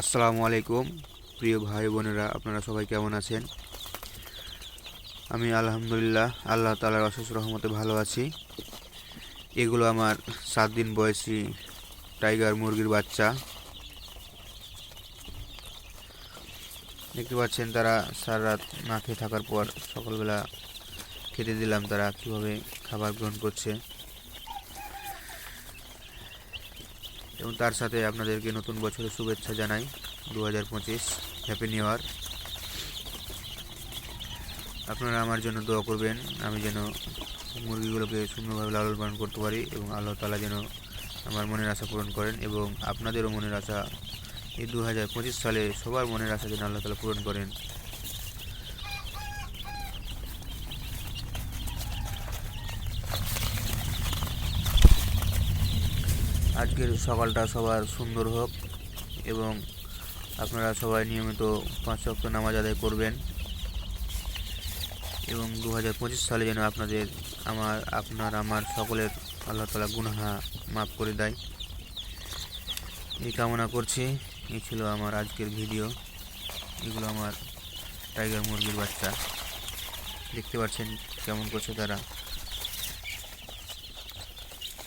আসসালামু আলাইকুম, প্রিয় ভাই বোনেরা, আপনারা সবাই কেমন আছেন? আমি আলহামদুলিল্লাহ, আল্লাহ তালার অশেষ রহমতে ভালো আছি। এগুলো আমার সাত দিন বয়সী টাইগার মুরগির বাচ্চা। দেখতে পাচ্ছেন তারা সারা রাত না খেয়ে থাকার পর সকালবেলা খেতে দিলাম তারা কীভাবে খাবার গ্রহণ করছে। এবং তার সাথে আপনাদেরকে নতুন বছরের শুভেচ্ছা জানাই। দু হাজার পঁচিশ হ্যাপি নিউ ইয়ার আপনারা আমার জন্য দোয়া করবেন, আমি যেন মুরগিগুলোকে সুন্দরভাবে লালন পালন করতে পারি এবং আল্লাহ তালা যেন আমার মনের আশা পূরণ করেন এবং আপনাদেরও মনের আশা এই দু হাজার পঁচিশ সালে সবার মনের আশা যেন আল্লাহ তালা পূরণ করেন। আজকের সকালটা সবার সুন্দর হোক এবং আপনারা সবাই নিয়মিত পাঁচ ওয়াক্ত নামাজ আদায় করবেন এবং দু হাজার পঁচিশ সালে যেন আপনাদের আমার, আপনার, আমার সকলের আল্লাহ তালা গুনাহা মাফ করে দেয়। এই কামনা করছি। এই ছিল আমার আজকের ভিডিও। এগুলো আমার টাইগার মুরগির বাচ্চা। দেখতে পাচ্ছেন কেমন করছে তারা।